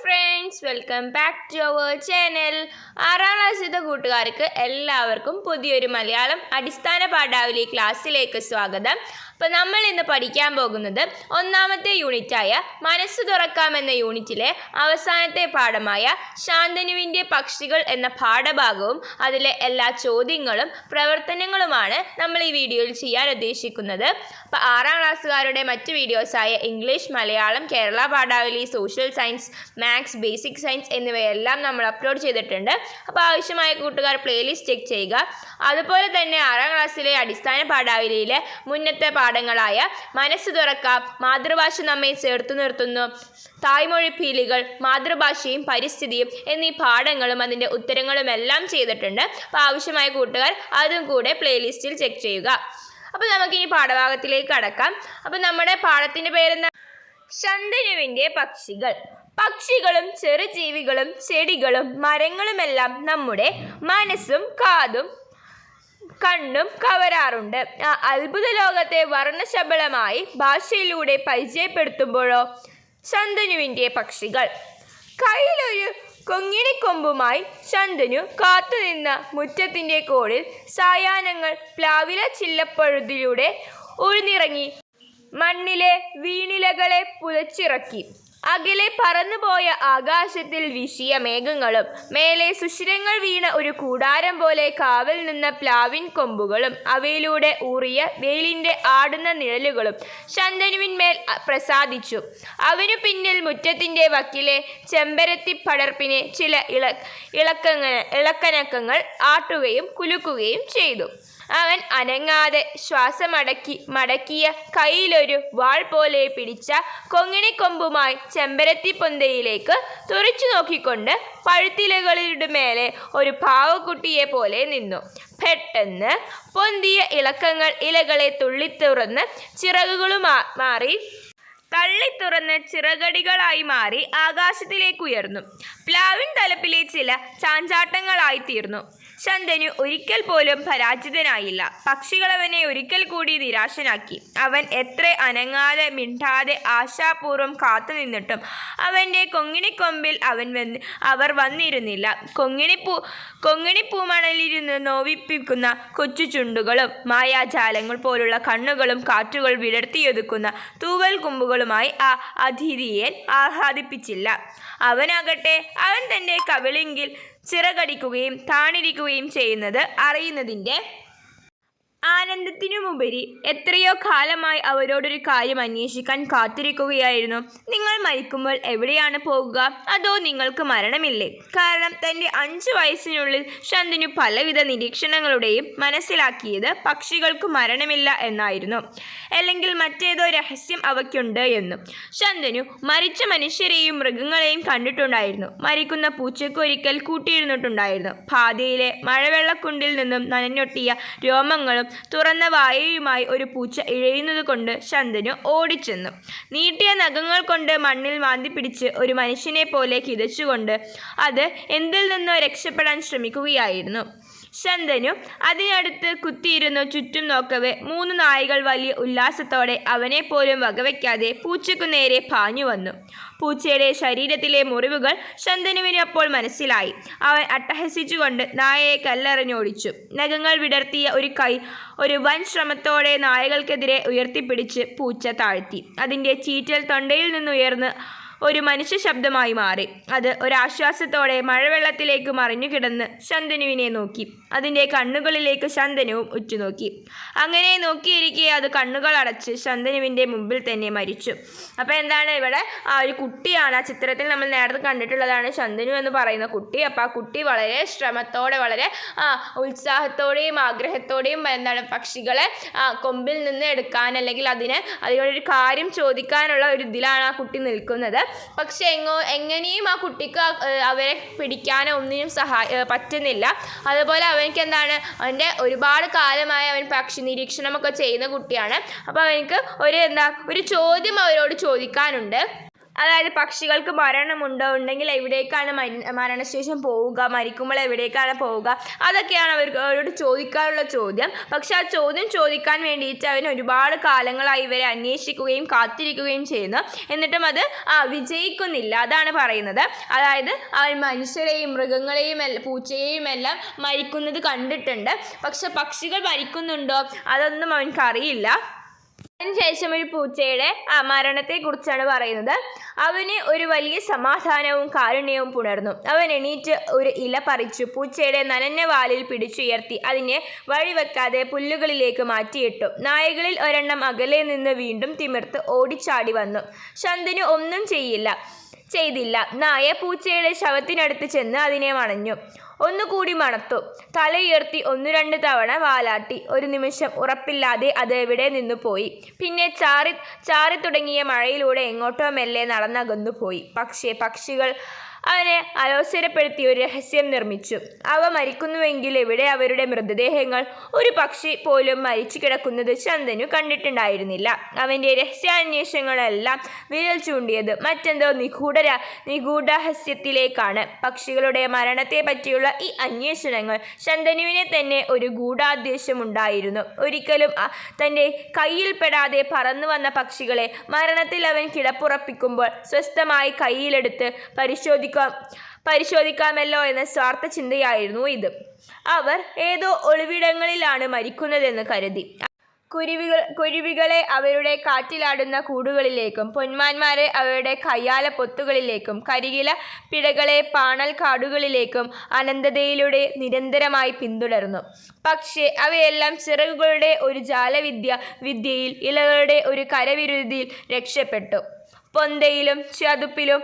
Friends welcome back to our channel ആറാം ക്ലാസ്സിലത്തെ കൂട്ടുകാർക്ക് എല്ലാവർക്കും പുതിയൊരു മലയാളം അടിസ്ഥാന പാഠാവലി ക്ലാസ്സിലേക്ക് സ്വാഗതം. അപ്പോൾ നമ്മൾ ഇന്ന് പഠിക്കാൻ പോകുന്നത് ഒന്നാമത്തെ യൂണിറ്റായ മനസ്സ് തുറക്കാം എന്ന യൂണിറ്റിലെ അവസാനത്തെ പാഠമായ ശാന്തനുവിന്റെ പക്ഷികൾ എന്ന പാഠഭാഗവും അതിലെ എല്ലാ ചോദ്യങ്ങളും പ്രവർത്തനങ്ങളുമാണ് നമ്മൾ ഈ വീഡിയോയിൽ ചെയ്യാൻ ഉദ്ദേശിക്കുന്നത്. അപ്പോൾ ആറാം ക്ലാസ്സുകാരുടെ മറ്റ് വീഡിയോസായ English Malayalam Kerala പാഠാവലി social science maths basic science എന്നിവയെല്ലാം നമ്മൾ അപ്ലോഡ് ചെയ്തിട്ടുണ്ട്. അപ്പോൾ ആവശ്യമായ കൂട്ടുകാർ പ്ലേലിസ്റ്റ് ചെക്ക് ചെയ്യുക. അതുപോലെ തന്നെ ആറാം ക്ലാസ്സിലെ അടിസ്ഥാന പാഠാവലിയിലെ മുന്നത്തെ പാഠങ്ങളായ മനസ്സ് തുറക്കാം മാതൃഭാഷ നമ്മെ ചേർത്തു നിർത്തുന്നു. തായ്മൊഴി ഫീലുകൾ മാതൃഭാഷയും പരിസ്ഥിതിയും എന്നീ പാഠങ്ങളും അതിന്റെ ഉത്തരങ്ങളും എല്ലാം ചെയ്തിട്ടുണ്ട്. അപ്പോൾ ആവശ്യമായ കൂട്ടുകാർ അതും കൂടെ പ്ലേലിസ്റ്റിൽ ചെക്ക് ചെയ്യുക. അപ്പോൾ നമുക്കിനി പാഠഭാഗത്തിലേക്ക് കടക്കാം. അപ്പോൾ നമ്മുടെ പാഠത്തിന്റെ പേരെന്താ? ശന്തനുവിന്റെ പക്ഷികൾ. പക്ഷികളും ചെറുജീവികളും ചെടികളും മരങ്ങളുമെല്ലാം നമ്മുടെ മനസ്സും കാതും കണ്ണും കവരാറുണ്ട്. ആ അത്ഭുത ലോകത്തെ വർണശബളമായി ഭാഷയിലൂടെ പരിചയപ്പെടുത്തുമ്പോഴോ ശന്തനുവിന്റെ പക്ഷികൾ. കയ്യിലൊരു കൊങ്ങിണിക്കൊമ്പുമായി ശന്തനു കാത്തുനിന്ന മുറ്റത്തിന്റെ കോണിൽ സായാഹ്നങ്ങൾ പ്ലാവില ചില്ലപ്പഴുതിലൂടെ ഉഴുന്നിറങ്ങി മണ്ണിലെ വീണിലകളെ പുതച്ചിറക്കി. അകലെ പറന്നുപോയ ആകാശത്തിൽ വീശിയ മേഘങ്ങളും മേലെ സുഷിരങ്ങൾ വീണ ഒരു കൂടാരം പോലെ കാവൽ നിന്ന പ്ലാവിൻ കൊമ്പുകളും അവയിലൂടെ ഊറിയ വെയിലിന്റെ ആടുന്ന നിഴലുകളും ശന്തനുവിന്മേൽ പ്രസാദിച്ചു. അവനു പിന്നിൽ മുറ്റത്തിന്റെ വക്കിലെ ചെമ്പരത്തി പടർപ്പിനെ ചില ഇള ഇളക്കങ്ങ ഇളക്കനക്കങ്ങൾ ആട്ടുകയും കുലുക്കുകയും ചെയ്തു. അവൻ അനങ്ങാതെ ശ്വാസമടക്കി മടക്കിയ കയ്യിലൊരു വാൾ പോലെ പിടിച്ച കൊങ്ങിണിക്കൊമ്പുമായി ചെമ്പരത്തി പൊന്തയിലേക്ക് തുറച്ചു നോക്കിക്കൊണ്ട് പഴുത്തിലകളുടെ മേലെ ഒരു പാവക്കുട്ടിയെ പോലെ നിന്നു. പെട്ടെന്ന് പൊന്തിയ ഇളക്കങ്ങൾ ഇലകളെ തുള്ളിത്തുറന്ന് ചിറകുകളുമാ മാറി തള്ളി തുറന്ന് ചിറകടികളായി മാറി ആകാശത്തിലേക്ക് ഉയർന്നു പ്ലാവിൻ തലപ്പിലെ ചില ചാഞ്ചാട്ടങ്ങളായി തീർന്നു ശന്തനു ഒരിക്കൽ പോലും പരാജിതനായില്ല. പക്ഷികളവനെ ഒരിക്കൽ കൂടി നിരാശനാക്കി. അവൻ എത്ര അനങ്ങാതെ മിണ്ടാതെ ആശാപൂർവം കാത്തുനിന്നിട്ടും അവന്റെ കൊങ്ങിണിക്കൊമ്പിൽ അവൻ വന്ന് അവർ വന്നിരുന്നില്ല. കൊങ്ങിണിപ്പൂ കൊങ്ങിണിപ്പൂമണലിരുന്ന് നോവിപ്പിക്കുന്ന കൊച്ചു ചുണ്ടുകളും മായാജാലങ്ങൾ പോലുള്ള കണ്ണുകളും കാറ്റുകൾ വിടർത്തിയൊതുക്കുന്ന തൂവൽ കുമ്പുകളുമായി ആ അതിഥിയെ ആഹ്ലാദിപ്പിച്ചില്ല അവനാകട്ടെ അവൻ തന്റെ കവിളിങ്കിൽ ചിറകടിക്കുകയും താണിരിക്കുകയും ചെയ്യുന്നത് അറിയുന്നതിന്റെ ആനന്ദത്തിനുമുപരി എത്രയോ കാലമായി അവരോടൊരു കാര്യം അന്വേഷിക്കാൻ കാത്തിരിക്കുകയായിരുന്നു. നിങ്ങൾ മരിക്കുമ്പോൾ എവിടെയാണ് പോകുക? അതോ നിങ്ങൾക്ക് മരണമില്ലേ? കാരണം തന്റെ അഞ്ച് വയസ്സിനുള്ളിൽ ശന്തനു പലവിധ നിരീക്ഷണങ്ങളുടെയും മനസ്സിലാക്കിയത് പക്ഷികൾക്ക് മരണമില്ല എന്നായിരുന്നു. അല്ലെങ്കിൽ മറ്റേതോ രഹസ്യം അവയ്ക്കുണ്ട് എന്നും. ശന്തനു മരിച്ച മനുഷ്യരെയും മൃഗങ്ങളെയും കണ്ടിട്ടുണ്ടായിരുന്നു. മരിക്കുന്ന പൂച്ചയ്ക്ക് ഒരിക്കൽ കൂട്ടിയിരുന്നിട്ടുണ്ടായിരുന്നു. പാതയിലെ മഴവെള്ളക്കുണ്ടിൽ നിന്നും നനഞ്ഞൊട്ടിയ രോമങ്ങളും തുറന്ന വായയുമായി ഒരു പൂച്ച ഇഴയുന്നത് കൊണ്ട് ശന്തനു ഓടിച്ചെന്നു. നീട്ടിയ നഖങ്ങൾ കൊണ്ട് മണ്ണിൽ മാന്തി പിടിച്ച് ഒരു മനുഷ്യനെ പോലെ കിതച്ചുകൊണ്ട് അത് എന്തിൽ നിന്നോ രക്ഷപ്പെടാൻ ശ്രമിക്കുകയായിരുന്നു. ശന്തനു അതിനടുത്ത് കുത്തിയിരുന്നു. ചുറ്റും നോക്കവേ മൂന്ന് നായകൾ വലിയ ഉല്ലാസത്തോടെ അവനെ പോലും വകവയ്ക്കാതെ പൂച്ചയ്ക്കു നേരെ പാഞ്ഞു വന്നു. പൂച്ചയുടെ ശരീരത്തിലെ മുറിവുകൾ ശന്തനുവിന് അപ്പോൾ മനസ്സിലായി. അവൻ അട്ടഹസിച്ചുകൊണ്ട് നായയെ കല്ലെറിഞ്ഞോടിച്ചു. നഖങ്ങൾ വിടർത്തിയ ഒരു കൈ ഒരു വൻ ശ്രമത്തോടെ നായകൾക്കെതിരെ ഉയർത്തിപ്പിടിച്ച് പൂച്ച താഴ്ത്തി. അതിന്റെ ചീറ്റൽ തൊണ്ടയിൽ നിന്നുയർന്ന് ഒരു മനുഷ്യ ശബ്ദമായി മാറി. അത് ഒരാശ്വാസത്തോടെ മഴവെള്ളത്തിലേക്ക് മറിഞ്ഞു കിടന്ന് ശന്തനുവിനെ നോക്കി. അതിന്റെ കണ്ണുകളിലേക്ക് ശന്തനുവും ഉറ്റുനോക്കി. അങ്ങനെ നോക്കിയിരിക്കെ അത് കണ്ണുകൾ അടച്ച് ശന്തനുവിന്റെ മുമ്പിൽ തന്നെ മരിച്ചു. അപ്പോൾ എന്താണ് ഇവിടെ ആ ഒരു കുട്ടിയാണ്. ആ ചിത്രത്തിൽ നമ്മൾ നേരത്തെ കണ്ടിട്ടുള്ളതാണ് ശന്തനു എന്ന് പറയുന്ന കുട്ടി. അപ്പോൾ ആ കുട്ടി വളരെ ശ്രമത്തോടെ വളരെ ഉത്സാഹത്തോടെയും ആഗ്രഹത്തോടെയും എന്താണ് പക്ഷികളെ കൊമ്പിൽ നിന്ന് എടുക്കാൻ അല്ലെങ്കിൽ അതിന് അതിനോടൊരു കാര്യം ചോദിക്കാനുള്ള ഒരു ഇതിലാണ് ആ കുട്ടി നിൽക്കുന്നത്. പക്ഷെ എങ്ങോ എങ്ങനെയും ആ കുട്ടിക്ക് അവരെ പിടിക്കാനോ ഒന്നിനും സഹായ പറ്റുന്നില്ല. അതുപോലെ അവനക്ക് എന്താണ് അവന്റെ ഒരുപാട് കാലമായി അവൻ പക്ഷി നിരീക്ഷണമൊക്കെ ചെയ്യുന്ന കുട്ടിയാണ്. അപ്പോൾ അവനക്ക് ഒരു എന്താ ഒരു ചോദ്യം അവരോട് ചോദിക്കാനുണ്ട്. അതായത് പക്ഷികൾക്ക് മരണമുണ്ടോ ഉണ്ടെങ്കിൽ എവിടേക്കാണ് മരണശേഷം പോവുക മരിക്കുമ്പോൾ എവിടേക്കാണ് പോവുക? അതൊക്കെയാണ് അവർക്ക് അവരോട് ചോദിക്കാനുള്ള ചോദ്യം. പക്ഷെ ആ ചോദ്യം ചോദിക്കാൻ വേണ്ടിയിട്ട് അവൻ ഒരുപാട് കാലങ്ങളായി ഇവരെ അന്വേഷിക്കുകയും കാത്തിരിക്കുകയും ചെയ്യുന്നു. എന്നിട്ടും അത് വിജയിക്കുന്നില്ല. അതാണ് പറയുന്നത്. അതായത് അവൻ മനുഷ്യരെയും മൃഗങ്ങളെയും പൂച്ചയെയും എല്ലാം മരിക്കുന്നത് കണ്ടിട്ടുണ്ട്. പക്ഷെ പക്ഷികൾ മരിക്കുന്നുണ്ടോ? അതൊന്നും അവൻക്കറിയില്ല അതിനുശേഷം ഒരു പൂച്ചയുടെ ആ മരണത്തെക്കുറിച്ചാണ് പറയുന്നത്. അവന് ഒരു വലിയ സമാധാനവും കാരുണ്യവും പുണർന്നു. അവൻ എണീറ്റ് ഒരു ഇല പറിച്ചു. പൂച്ചയുടെ നനഞ്ഞ വാലിൽ പിടിച്ചുയർത്തി അതിനെ വഴിവെക്കാതെ പുല്ലുകളിലേക്ക് മാറ്റിയിട്ടു. നായകളിൽ ഒരെണ്ണം അകലെ നിന്ന് വീണ്ടും തിമിർത്ത് ഓടിച്ചാടി വന്നു. ശന്തനു ഒന്നും ചെയ്യില്ല. ചെയ്തില്ല. നായ പൂച്ചയുടെ ശവത്തിനടുത്ത് ചെന്ന് അതിനെ മണഞ്ഞു ഒന്നുകൂടി മണത്തു. തലയുയർത്തി ഒന്നു രണ്ട് തവണ വാലാട്ടി. ഒരു നിമിഷം ഉറപ്പില്ലാതെ അത് എവിടെ നിന്നു പോയി? പിന്നെ ചാറി ചാറി തുടങ്ങിയ മഴയിലൂടെ എങ്ങോട്ടോ മെല്ലെ നടന്നകന്നു പോയി പക്ഷേ പക്ഷികൾ അവനെ അലോസരപ്പെടുത്തി ഒരു രഹസ്യം നിർമ്മിച്ചു. അവ മരിക്കുന്നുവെങ്കിൽ എവിടെ അവരുടെ മൃതദേഹങ്ങൾ? ഒരു പക്ഷി പോലും മരിച്ചു കിടക്കുന്നത് ചന്ദനു കണ്ടിട്ടുണ്ടായിരുന്നില്ല. അവന്റെ രഹസ്യാന്വേഷണങ്ങളെല്ലാം വിരൽ ചൂണ്ടിയത് മറ്റെന്തോ നിഗൂഢ നിഗൂഢഹസ്യത്തിലേക്കാണ്. പക്ഷികളുടെ മരണത്തെ പറ്റിയുള്ള ഈ അന്വേഷണങ്ങൾ ചന്ദനുവിനെ തന്നെ ഒരു ഗൂഢാദ്ദേശമുണ്ടായിരുന്നു ഒരിക്കലും തന്റെ കയ്യിൽ പെടാതെ പറന്നു വന്ന പക്ഷികളെ മരണത്തിൽ അവൻ കിടപ്പുറപ്പിക്കുമ്പോൾ സ്വസ്ഥമായി കയ്യിലെടുത്ത് പരിശോധിക്കാം പരിശോധിക്കാമല്ലോ എന്ന സ്വാർത്ഥ ചിന്തയായിരുന്നു ഇത്. അവർ ഏതോ ഒളിവിടങ്ങളിലാണ് മരിക്കുന്നതെന്ന് കരുതി. കുരുവികൾ കുരുവികളെ അവരുടെ കാറ്റിലാടുന്ന കൂടുകളിലേക്കും പൊന്മാന്മാരെ അവരുടെ കയ്യാല പൊത്തുകളിലേക്കും കരികില പിഴകളെ പാണൽ കാടുകളിലേക്കും അനന്തതയിലൂടെ നിരന്തരമായി പിന്തുടർന്നു. പക്ഷേ അവയെല്ലാം ചിറകുകളുടെ ഒരു ജാലവിദ്യ വിദ്യയിൽ ഇലകളുടെ ഒരു കരവിരുതിയിൽ രക്ഷപ്പെട്ടു. പൊന്തയിലും ചതുപ്പിലും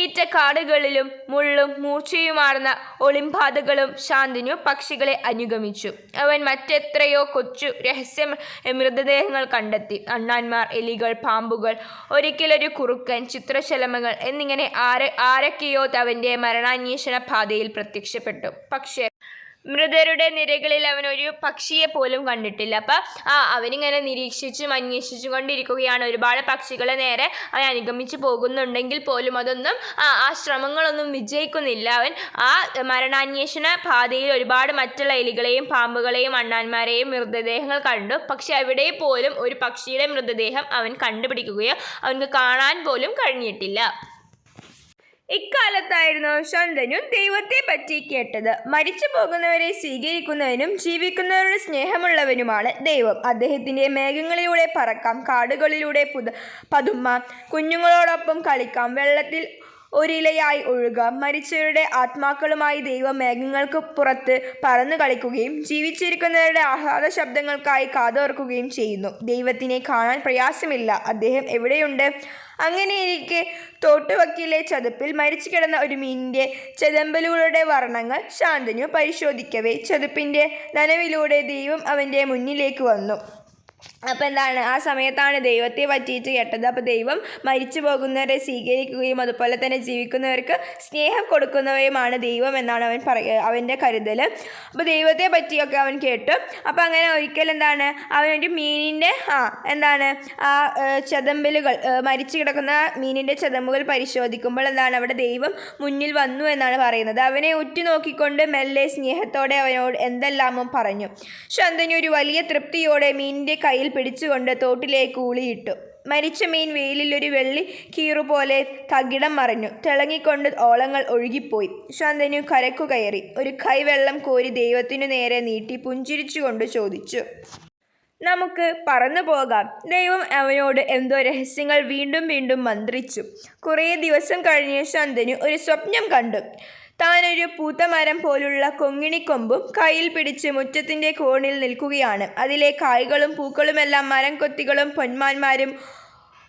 ഈറ്റക്കാടുകളിലും മുള്ളും മൂർച്ചയുമാർന്ന ഒളിമ്പാതകളും ശാന്തിനു പക്ഷികളെ അനുഗമിച്ചു. അവൻ മറ്റെത്രയോ കൊച്ചു രഹസ്യ മൃതദേഹങ്ങൾ കണ്ടെത്തി. അണ്ണാന്മാർ എലികൾ പാമ്പുകൾ ഒരിക്കലൊരു കുറുക്കൻ ചിത്രശലമങ്ങൾ എന്നിങ്ങനെ ആരെ ആരൊക്കെയോ അവന്റെ മരണാന്വേഷണ പാതയിൽ പ്രത്യക്ഷപ്പെട്ടു. പക്ഷേ മൃതരുടെ നിരകളിൽ അവൻ ഒരു പക്ഷിയെ പോലും കണ്ടിട്ടില്ല. അപ്പം ആ അവനിങ്ങനെ നിരീക്ഷിച്ചും അന്വേഷിച്ചും കൊണ്ടിരിക്കുകയാണ്. ഒരുപാട് പക്ഷികളെ നേരെ അവൻ അനുഗമിച്ച് പോകുന്നുണ്ടെങ്കിൽ പോലും അതൊന്നും ആ ശ്രമങ്ങളൊന്നും വിജയിക്കുന്നില്ല. അവൻ ആ മരണാന്വേഷണ പാതയിൽ ഒരുപാട് മറ്റുള്ള എലികളെയും പാമ്പുകളെയും അണ്ണാന്മാരെയും മൃതദേഹങ്ങൾ കണ്ടു. പക്ഷെ അവിടെ പോലും ഒരു പക്ഷിയുടെ മൃതദേഹം അവൻ കണ്ടുപിടിക്കുകയോ അവൻക്ക് കാണാൻ പോലും കഴിഞ്ഞിട്ടില്ല. ഇക്കാലത്തായിരുന്നു ശന്തനു ദൈവത്തെ പറ്റി കേട്ടത്. മരിച്ചു പോകുന്നവരെ സ്വീകരിക്കുന്നവനും ജീവിക്കുന്നവരുടെ സ്നേഹമുള്ളവനുമാണ് ദൈവം. അദ്ദേഹത്തിന്റെ മേഘങ്ങളിലൂടെ പറക്കാം കാടുകളിലൂടെ പുത പതുമ്മ കുഞ്ഞുങ്ങളോടൊപ്പം കളിക്കാം വെള്ളത്തിൽ ഒരിലയായി ഒഴുകാം. മരിച്ചവരുടെ ആത്മാക്കളുമായി ദൈവം മേഘങ്ങൾക്ക് പുറത്ത് പറന്നു കളിക്കുകയും ജീവിച്ചിരിക്കുന്നവരുടെ ആഹ്ലാദ ശബ്ദങ്ങൾക്കായി കാതോർക്കുകയും ചെയ്യുന്നു. ദൈവത്തിനെ കാണാൻ പ്രയാസമില്ല. അദ്ദേഹം എവിടെയുണ്ട്? അങ്ങനെയിരിക്കെ തോട്ടുവക്കിലെ ചതുപ്പിൽ മരിച്ചു കിടന്ന ഒരു മീനിന്റെ ചെതമ്പലുകളുടെ വർണങ്ങൾ ശാന്തനു പരിശോധിക്കവേ. ചതുപ്പിന്റെ നനവിലൂടെ ദൈവം അവന്റെ മുന്നിലേക്ക് വന്നു. അപ്പം എന്താണ്? ആ സമയത്താണ് ദൈവത്തെ പറ്റിയിട്ട് കേട്ടത്. അപ്പോൾ ദൈവം മരിച്ചു പോകുന്നവരെ സ്വീകരിക്കുകയും അതുപോലെ തന്നെ ജീവിക്കുന്നവർക്ക് സ്നേഹം കൊടുക്കുന്നവയുമാണ് ദൈവം എന്നാണ് അവൻ പറയ അവന്റെ കരുതൽ അപ്പോൾ ദൈവത്തെ പറ്റിയൊക്കെ അവൻ കേട്ടു. അപ്പോൾ അങ്ങനെ ഒരിക്കൽ എന്താണ്? അവനൊരു മീനിന്റെ ആ എന്താണ്? ആ ചതമ്പലുകൾ മരിച്ചു കിടക്കുന്ന മീനിന്റെ ചതമ്പുകൾ പരിശോധിക്കുമ്പോൾ എന്താണ്? അവിടെ ദൈവം മുന്നിൽ വന്നു എന്നാണ് പറയുന്നത്. അവനെ ഉറ്റുനോക്കിക്കൊണ്ട് മെല്ലെ സ്നേഹത്തോടെ അവനോട് എന്തെല്ലാമോ പറഞ്ഞു. ശന്തനു ഒരു വലിയ തൃപ്തിയോടെ മീനിന്റെ കയ്യിൽ പിടിച്ചുകൊണ്ട് തോട്ടിലേക്ക് ഊളിയിട്ടു. മരിച്ച മീൻ വെയിലിലൊരു വെള്ളി കീറുപോലെ തകിടം മറിഞ്ഞു. തിളങ്ങിക്കൊണ്ട് ഓളങ്ങൾ ഒഴുകിപ്പോയി. ശാന്തനു കരക്കു കയറി. ഒരു കൈവെള്ളം കോരി ദൈവത്തിനു നേരെ നീട്ടി പുഞ്ചിരിച്ചുകൊണ്ട് ചോദിച്ചു. നമുക്ക് പറന്നു പോകാം. ദൈവം അവനോട് എന്തോ രഹസ്യങ്ങൾ വീണ്ടും വീണ്ടും മന്ത്രിച്ചു. കുറേ ദിവസം കഴിഞ്ഞ് ശാന്തനു ഒരു സ്വപ്നം കണ്ടു. താനൊരു പൂത്തമരം പോലുള്ള കൊങ്ങിണിക്കൊമ്പും കയ്യിൽ പിടിച്ച് മുറ്റത്തിന്റെ കോണിൽ നിൽക്കുകയാണ്. അതിലെ കായ്കളും പൂക്കളുമെല്ലാം മരം കൊത്തികളും പൊന്മാന്മാരും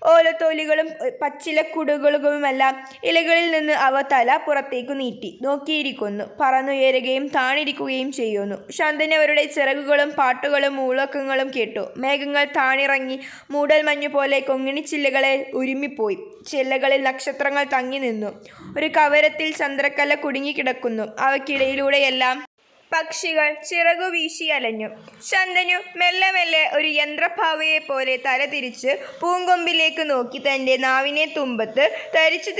ഓലത്തോലികളും പച്ചിലക്കുടുകളുമെല്ലാം ഇലകളിൽ നിന്ന് അവ തല പുറത്തേക്കു നീട്ടി. നോക്കിയിരിക്കുന്നു. പറന്നുയരുകയും താണിരിക്കുകയും ചെയ്യുന്നു. ശാന്തനവരുടെ ചിറകുകളും പാട്ടുകളും മൂളക്കങ്ങളും കേട്ടു. മേഘങ്ങൾ താണിറങ്ങി മൂടൽ മഞ്ഞു പോലെ കൊങ്ങിണിച്ചില്ലകളെ ഉരുമിപ്പോയി. ചില്ലകളിൽ നക്ഷത്രങ്ങൾ തങ്ങി നിന്നു. ഒരു കവരത്തിൽ ചന്ദ്രക്കല കുടുങ്ങിക്കിടക്കുന്നു. അവയ്ക്കിടയിലൂടെയെല്ലാം പക്ഷികൾ ചിറകു വീശി അലഞ്ഞു. ശന്തനു മെല്ലെ മെല്ലെ ഒരു യന്ത്രഭാവയെ പോലെ തല തിരിച്ച് പൂങ്കൊമ്പിലേക്ക് നോക്കി തന്റെ നാവിനെ തുമ്പത്ത് തരിച്ചു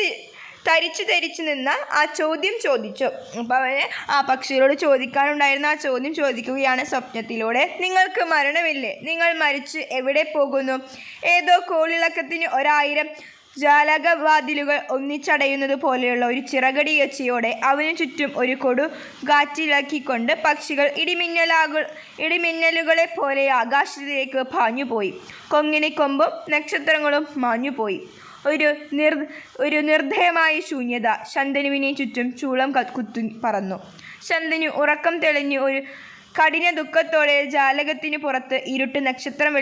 തരിച്ചു തരിച്ചു നിന്ന ആ ചോദ്യം ചോദിച്ചു. അപ്പോൾ അവന് ആ പക്ഷികളോട് ചോദിക്കാനുണ്ടായിരുന്ന ആ ചോദ്യം ചോദിക്കുകയാണ് സ്വപ്നത്തിലൂടെ. നിങ്ങൾക്ക് മരണമില്ലേ? നിങ്ങൾ മരിച്ച് എവിടെ പോകുന്നു? ഏതോ കോളിളക്കത്തിന് ഒരായിരം ജാലകവാതിലുകൾ ഒന്നിച്ചടയുന്നതു പോലെയുള്ള ഒരു ചിറകടിയൊച്ചയോടെ അവനു ചുറ്റും ഒരു കൊടു കാറ്റിലാക്കിക്കൊണ്ട് പക്ഷികൾ ഇടിമിന്നലാകു ഇടിമിന്നലുകളെ പോലെ ആകാശത്തിലേക്ക് പാഞ്ഞുപോയി. കൊങ്ങിണിക്കൊമ്പും നക്ഷത്രങ്ങളും മാഞ്ഞുപോയി. ഒരു നിർ ഒരു നിർദ്ധയമായ ശൂന്യത ശന്തനുവിനെ ചുറ്റും ചൂളം കുത്തു പറന്നു. ശന്തനു ഉറക്കം തെളിഞ്ഞ് ഒരു കഠിന ദുഃഖത്തോടെ ജാലകത്തിന് പുറത്ത് ഇരുട്ട് നക്ഷത്രം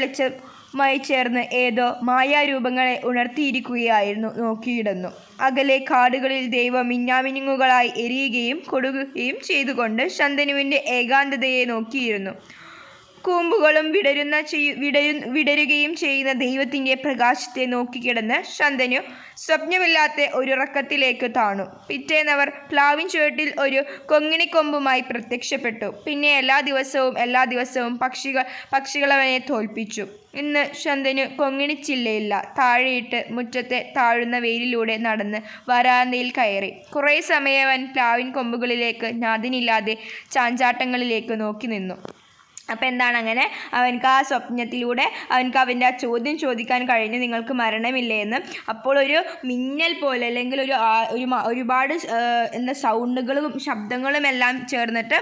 വെളിച്ചമായി ചേർന്ന് ഏതോ മായാരൂപങ്ങളെ ഉണർത്തിയിരിക്കുകയായിരുന്നു നോക്കിയിടുന്നു. അകലെ കാടുകളിൽ ദൈവം മിന്നാമിനുങ്ങുകളായി എരിയുകയും കൊടുക്കുകയും ചെയ്തുകൊണ്ട് ശന്തനുവിന്റെ ഏകാന്തതയെ നോക്കിയിരുന്നു. കൂമ്പുകളും വിടരുന്ന വിടരു വിടരുകയും ചെയ്യുന്ന ദൈവത്തിന്റെ പ്രകാശത്തെ നോക്കിക്കിടന്ന് ശന്തനു സ്വപ്നമില്ലാത്ത ഒരുറക്കത്തിലേക്ക് താണു. പിറ്റേന്നവർ പ്ലാവിൻ ചുവട്ടിൽ ഒരു കൊങ്ങിണിക്കൊമ്പുമായി പ്രത്യക്ഷപ്പെട്ടു. പിന്നെ എല്ലാ ദിവസവും എല്ലാ ദിവസവും പക്ഷികൾ പക്ഷികളവനെ തോൽപ്പിച്ചു. ഇന്ന് ശന്തനു കൊങ്ങിണിച്ചില്ലയില്ല. താഴെയിട്ട് മുറ്റത്തെ താഴുന്ന വെയിലിലൂടെ നടന്ന് വരാന്തയിൽ കയറി. കുറേ സമയം അവൻ പ്ലാവിൻ കൊമ്പുകളിലേക്ക് നാദിനില്ലാതെ ചാഞ്ചാട്ടങ്ങളിലേക്ക് നോക്കി നിന്നു. അപ്പം എന്താണ് അങ്ങനെ അവൻക്ക് ആ സ്വപ്നത്തിലൂടെ അവൻക്ക് അവന്റെ ആ ചോദ്യം ചോദിക്കാൻ കഴിഞ്ഞ് നിങ്ങൾക്ക് മരണമില്ലേ എന്ന് അപ്പോൾ ഒരു മിന്നൽ പോലെ അല്ലെങ്കിൽ ഒരു ഒരു ഒരുപാട് എന്താ സൗണ്ടുകളും ശബ്ദങ്ങളും എല്ലാം ചേർന്നിട്ട്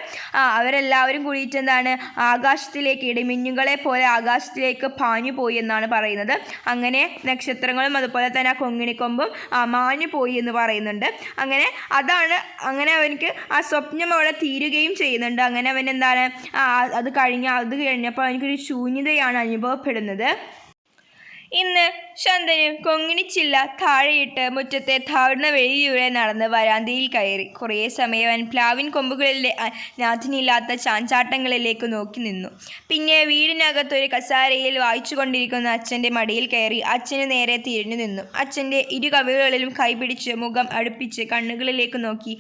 അവരെല്ലാവരും കൂടിയിട്ട് എന്താണ്? ആകാശത്തിലേക്ക് ഇടിമിന്നുകളെ പോലെ ആകാശത്തിലേക്ക് പാഞ്ഞു പോയി എന്നാണ് പറയുന്നത്. അങ്ങനെ നക്ഷത്രങ്ങളും അതുപോലെ തന്നെ ആ കൊങ്ങിണിക്കൊമ്പും മാഞ്ഞു പോയി എന്ന് പറയുന്നുണ്ട്. അങ്ങനെ അതാണ് അങ്ങനെ അവനക്ക് ആ സ്വപ്നം അവിടെ തീരുകയും ചെയ്യുന്നുണ്ട്. അങ്ങനെ അവൻ എന്താണ്? അത് അത് കഴിഞ്ഞപ്പോൾ എനിക്കൊരു ശൂന്യതയാണ് അനുഭവപ്പെടുന്നത്. ഇന്ന് ശന്തനു കൊങ്ങിണിച്ചില്ല താഴെയിട്ട് മുറ്റത്തെ താഴ്ന്ന വെളിയിലൂടെ നടന്ന് വരാന്തയിൽ കയറി. കുറേ സമയം അവൻ പ്ലാവിൻ കൊമ്പുകളിലെ നാഥിനില്ലാത്ത ചാഞ്ചാട്ടങ്ങളിലേക്ക് നോക്കി നിന്നു. പിന്നെ വീടിനകത്തൊരു കസാരയിൽ വായിച്ചു കൊണ്ടിരിക്കുന്ന അച്ഛന്റെ മടിയിൽ കയറി അച്ഛന് നേരെ തിരിഞ്ഞു നിന്നു. അച്ഛന്റെ ഇരു കവികളിലും കൈപിടിച്ച് മുഖം അടുപ്പിച്ച് കണ്ണുകളിലേക്ക് നോക്കി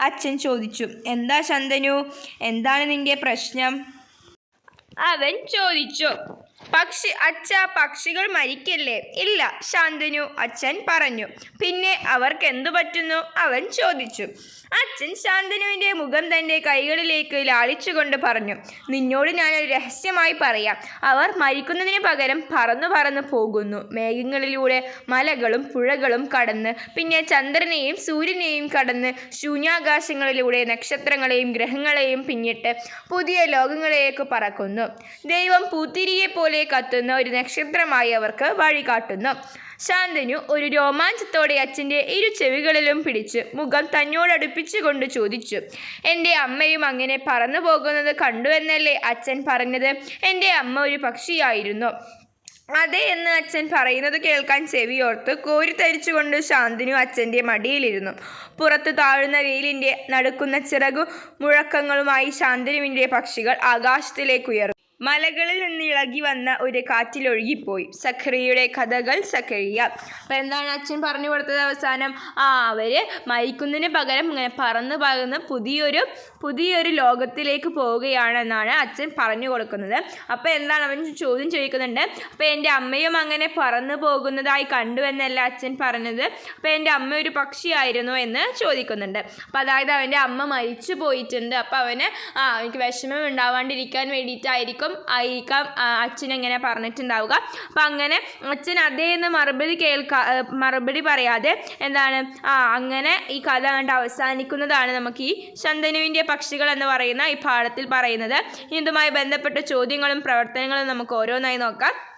അച്ഛൻ ചോദിച്ചു എന്താ ശന്തനു? എന്താണ് നിന്റെ പ്രശ്നം? അവൻ ചോദിച്ചു പക്ഷി അച്ഛ പക്ഷികൾ മരിക്കല്ലേ? ഇല്ല ശാന്തനു അച്ഛൻ പറഞ്ഞു. പിന്നെ അവർക്ക് എന്തു പറ്റുന്നു? അവൻ ചോദിച്ചു. അച്ഛൻ ശാന്തനുവിന്റെ മുഖം തന്റെ കൈകളിലേക്ക് ലാളിച്ചുകൊണ്ട് പറഞ്ഞു. നിന്നോട് ഞാനൊരു രഹസ്യമായി പറയാം. അവർ മരിക്കുന്നതിന് പകരം പറന്നു പറന്നു പോകുന്നു. മേഘങ്ങളിലൂടെ മലകളും പുഴകളും കടന്ന് പിന്നെ ചന്ദ്രനെയും സൂര്യനെയും കടന്ന് ശൂന്യാകാശങ്ങളിലൂടെ നക്ഷത്രങ്ങളെയും ഗ്രഹങ്ങളെയും പിന്നിട്ട് പുതിയ ലോകങ്ങളിലേക്ക് പറക്കുന്നു. ദൈവം പൂത്തിരിയെ പോലെ കത്തുന്ന ഒരു നക്ഷത്രമായി അവർക്ക് വഴികാട്ടുന്നു. ശാന്തനു ഒരു രോമാഞ്ചത്തോടെ അച്ഛന്റെ ഇരു ചെവികളിലും പിടിച്ച് മുഖം തന്നോടടുപ്പിച്ചുകൊണ്ട് ചോദിച്ചു എന്റെ അമ്മയും അങ്ങനെ പറന്നു പോകുന്നത് കണ്ടു എന്നല്ലേ അച്ഛൻ പറഞ്ഞത്? എന്റെ അമ്മ ഒരു പക്ഷിയായിരുന്നു. അതെ എന്ന് അച്ഛൻ പറയുന്നത് കേൾക്കാൻ ചെവിയോർത്ത് കോരിത്തരിച്ചുകൊണ്ട് ശാന്തനു അച്ഛന്റെ മടിയിലിരുന്നു. പുറത്ത് താഴുന്ന വെയിലിന്റെ നടുക്കുന്ന ചിറകു മുഴക്കങ്ങളുമായി ശാന്തനുവിന്റെ പക്ഷികൾ ആകാശത്തിലേക്ക് ഉയർന്നു. മലകളിൽ നിന്ന് ഇളകി വന്ന ഒരു കാറ്റിലൊഴുകിപ്പോയി. സഖറിയുടെ കഥകൾ സഖറിയ. അപ്പം എന്താണ് അച്ഛൻ പറഞ്ഞു കൊടുത്തത് അവസാനം? ആ അവർ മരിക്കുന്നതിന് പകരം ഇങ്ങനെ പറന്ന് പറന്ന് പുതിയൊരു പുതിയൊരു ലോകത്തിലേക്ക് പോവുകയാണെന്നാണ് അച്ഛൻ പറഞ്ഞു കൊടുക്കുന്നത്. അപ്പോൾ എന്താണ് അവൻ ചോദ്യം ചോദിക്കുന്നുണ്ട്? അപ്പോൾ എന്റെ അമ്മയും അങ്ങനെ പറന്നു പോകുന്നതായി കണ്ടു എന്നല്ല അച്ഛൻ പറഞ്ഞത്. അപ്പോൾ എന്റെ അമ്മ ഒരു പക്ഷിയായിരുന്നു എന്ന് ചോദിക്കുന്നുണ്ട്. അപ്പോൾ അതായത് അവന്റെ അമ്മ മരിച്ചു പോയിട്ടുണ്ട് അപ്പോൾ അവന് ആ എനിക്ക് വിഷമം ഉണ്ടാവാണ്ടിരിക്കാൻ വേണ്ടിയിട്ടായിരിക്കും ആയിരിക്കാം ആ, അച്ഛൻ എങ്ങനെ പറഞ്ഞിട്ടുണ്ടാവുക. അപ്പം അങ്ങനെ അച്ഛൻ അതേ എന്ന് മറുപടി കേൾക്കാ മറുപടി പറയാതെ എന്താണ് ആ അങ്ങനെ ഈ കഥ കണ്ട് അവസാനിക്കുന്നതാണ് നമുക്ക് ഈ ശന്തനുവിന്റെ പക്ഷികൾ എന്ന് പറയുന്ന ഈ പാഠത്തിൽ പറയുന്നത്. ഇതുമായി ബന്ധപ്പെട്ട ചോദ്യങ്ങളും പ്രവർത്തനങ്ങളും നമുക്ക് ഓരോന്നായി നോക്കാം.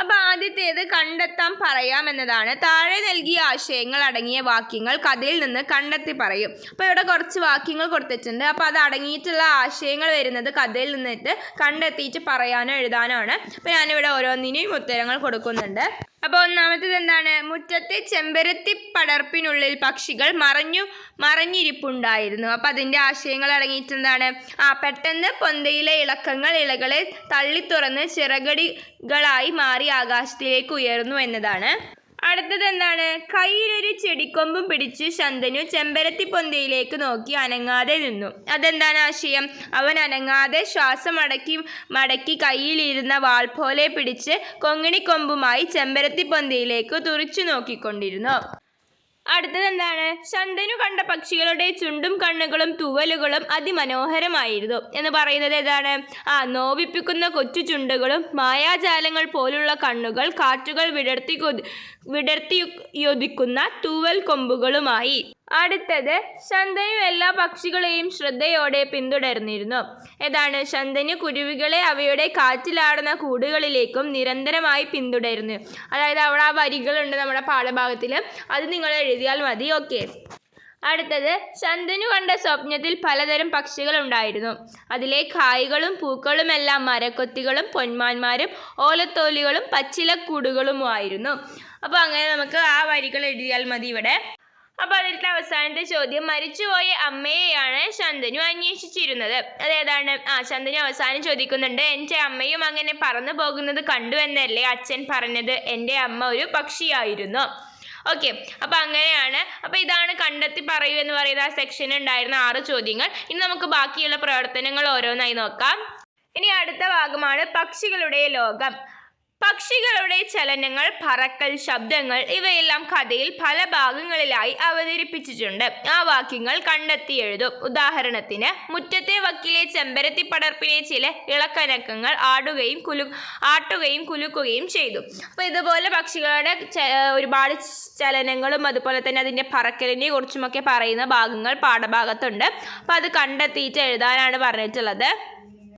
അപ്പൊ ആദ്യത്തേത് കണ്ടെത്താൻ പറയാം എന്നതാണ്. താഴെ നൽകിയ ആശയങ്ങൾ അടങ്ങിയ വാക്യങ്ങൾ കഥയിൽ നിന്ന് കണ്ടെത്തി പറയും. അപ്പോൾ ഇവിടെ കുറച്ച് വാക്യങ്ങൾ കൊടുത്തിട്ടുണ്ട്. അപ്പോൾ അത് അടങ്ങിയിട്ടുള്ള ആശയങ്ങൾ വരുന്നത് കഥയിൽ നിന്നിട്ട് കണ്ടെത്തിയിട്ട് പറയാനോ എഴുതാനോ ആണ്. അപ്പോൾ ഞാനിവിടെ ഓരോന്നിനെയും ഉത്തരങ്ങൾ കൊടുക്കുന്നുണ്ട്. അപ്പോൾ ഒന്നാമത്തത് എന്താണ്? മുറ്റത്തെ ചെമ്പരത്തി പടർപ്പിനുള്ളിൽ പക്ഷികൾ മറഞ്ഞു മറഞ്ഞിരിപ്പുണ്ടായിരുന്നു. അപ്പോൾ അതിന്റെ ആശയങ്ങൾ അടങ്ങിയിട്ടെന്താണ് ആ പെട്ടെന്ന് പൊന്തയിലെ ഇളക്കങ്ങൾ ഇലകളെ തള്ളി തുറന്ന് ചിറകടികളായി മാറി ആകാശത്തിലേക്ക് ഉയർന്നു എന്നതാണ്. അടുത്തത് എന്താണ് കയ്യിലൊരു ചെടിക്കൊമ്പും പിടിച്ച് ശന്തനു ചെമ്പരത്തി പൊന്തയിലേക്ക് നോക്കി അനങ്ങാതെ നിന്നു. അതെന്താണ് ആശയം? അവൻ അനങ്ങാതെ ശ്വാസം അടക്കി മടക്കി കയ്യിലിരുന്ന വാൾ പോലെ പിടിച്ച് കൊങ്ങിണിക്കൊമ്പുമായി ചെമ്പരത്തി പൊന്തയിലേക്ക് തുറിച്ചു നോക്കിക്കൊണ്ടിരുന്നു. അടുത്തത് എന്താണ് ശന്തനു കണ്ട പക്ഷികളുടെ ചുണ്ടും കണ്ണുകളും തുവലുകളും അതിമനോഹരമായിരുന്നു. എന്ന് പറയുന്നത് ഏതാണ്? ആ നോവിപ്പിക്കുന്ന കൊച്ചു ചുണ്ടുകളും മായാജാലങ്ങൾ പോലുള്ള കണ്ണുകൾ കാറ്റുകൾ വിടർത്തി കൊ വിടർത്തി യോദിക്കുന്ന തൂവൽ കൊമ്പുകളുമായി. അടുത്തത് ശന്തനു എല്ലാ പക്ഷികളെയും ശ്രദ്ധയോടെ പിന്തുടർന്നിരുന്നു. ഏതാണ്? ശന്തനു കുരുവികളെ അവയുടെ കാറ്റിലാടുന്ന കൂടുകളിലേക്കും നിരന്തരമായി പിന്തുടരുന്നു. അതായത് അവിടെ ആ വരികളുണ്ട് നമ്മുടെ പാഠഭാഗത്തിൽ അത് നിങ്ങൾ എഴുതിയാൽ മതി. ഓക്കെ. അടുത്തത് ശന്തനു കണ്ട സ്വപ്നത്തിൽ പലതരം പക്ഷികളുണ്ടായിരുന്നു അതിലെ കായ്കളും പൂക്കളുമെല്ലാം മരക്കൊത്തികളും പൊന്മാന്മാരും ഓലത്തോലികളും പച്ചിലക്കൂടുകളുമായിരുന്നു. അപ്പോൾ അങ്ങനെ നമുക്ക് ആ വരികൾ എഴുതിയാൽ മതി ഇവിടെ. അപ്പോൾ അതിലത്തെ അവസാനത്തെ ചോദ്യം മരിച്ചുപോയ അമ്മയെയാണ് ശന്തനു അന്വേഷിച്ചിരുന്നത്. അതേതാണ് ആ ശന്തനു അവസാനം ചോദിക്കുന്നുണ്ട് എന്റെ അമ്മയും അങ്ങനെ പറന്നു പോകുന്നത് കണ്ടു എന്നല്ലേ അച്ഛൻ പറഞ്ഞത്? എന്റെ അമ്മ ഒരു പക്ഷിയായിരുന്നു. ഓക്കെ അപ്പോൾ അങ്ങനെയാണ്. അപ്പോൾ ഇതാണ് കണ്ടെത്തി പറയൂ എന്ന് പറയുന്ന ആ സെക്ഷനിൽ ഉണ്ടായിരുന്ന ആറ് ചോദ്യങ്ങൾ. ഇനി നമുക്ക് ബാക്കിയുള്ള പ്രവർത്തനങ്ങൾ ഓരോന്നായി നോക്കാം. ഇനി അടുത്ത ഭാഗമാണ് പക്ഷികളുടെ ലോകം. പക്ഷികളുടെ ചലനങ്ങൾ പറക്കൽ ശബ്ദങ്ങൾ ഇവയെല്ലാം കഥയിൽ പല ഭാഗങ്ങളിലായി അവതരിപ്പിച്ചിട്ടുണ്ട്. ആ വാക്യങ്ങൾ കണ്ടെത്തി എഴുതും. ഉദാഹരണത്തിന് മുറ്റത്തെ വക്കിലെ ചെമ്പരത്തി പടർപ്പിലെ ചില ഇളക്കനക്കങ്ങൾ ആടുകയും കുലു ആട്ടുകയും കുലുക്കുകയും ചെയ്തു. അപ്പോൾ ഇതുപോലെ പക്ഷികളുടെ ഒരുപാട് ചലനങ്ങളും അതുപോലെ തന്നെ അതിന്റെ പറക്കലിനെ കുറിച്ചുമൊക്കെ പറയുന്ന ഭാഗങ്ങൾ പാഠഭാഗത്തുണ്ട്. അപ്പോൾ അത് കണ്ടെത്തിയിട്ട് എഴുതാനാണ് പറഞ്ഞിട്ടുള്ളത്.